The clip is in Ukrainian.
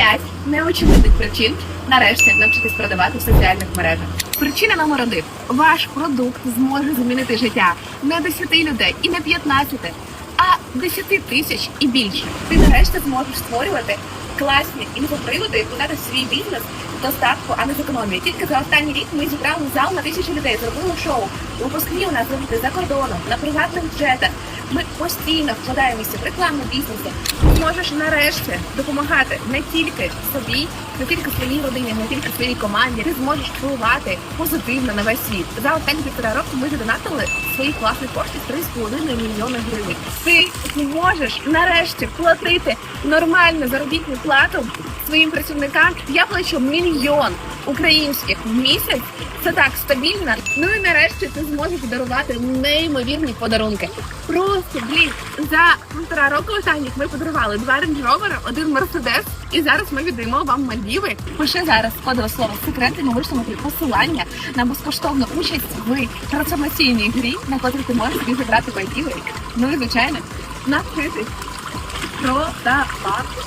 П'ять неочевидних причин нарешті навчитись продавати в соціальних мережах. Причина номер один: ваш продукт зможе змінити життя не 10 людей і не 15, а 10 тисяч і більше. Ти нарешті зможеш створювати класні інфоприводи і в свій бізнес достатку, а не з економії. Тільки за останній рік ми зібрали зал на тисячу людей, зробили шоу. Випускні у нас робити за кордоном, на приватних джетах. Ми постійно вкладаємося в рекламу бізнесу. Ти можеш нарешті допомагати не тільки собі, не тільки своїй родині, не тільки своїй команді. Ти зможеш впливати позитивно на весь світ. За останні півтора року ми задонатили свої класні кошти 3,5 мільйони гривень. Ти зможеш нарешті платити нормальну заробітну плату своїм працівникам. Я плачу мільйон українських в місяць. Це так стабільно. Ну і нарешті ти зможеш дарувати неймовірні подарунки. Просто блін, за півтора року останніх ми подарували два Range Rover, один Mercedes, і зараз ми віддаємо вам Мальдіви. Пиши зараз кодове слово секрет, і ми вийшлемо тобі посилання на безкоштовну участь в трансформаційній грі, на котрій ти можеш собі забрати Мальдіви. Ну і звичайно, навчитись продавати.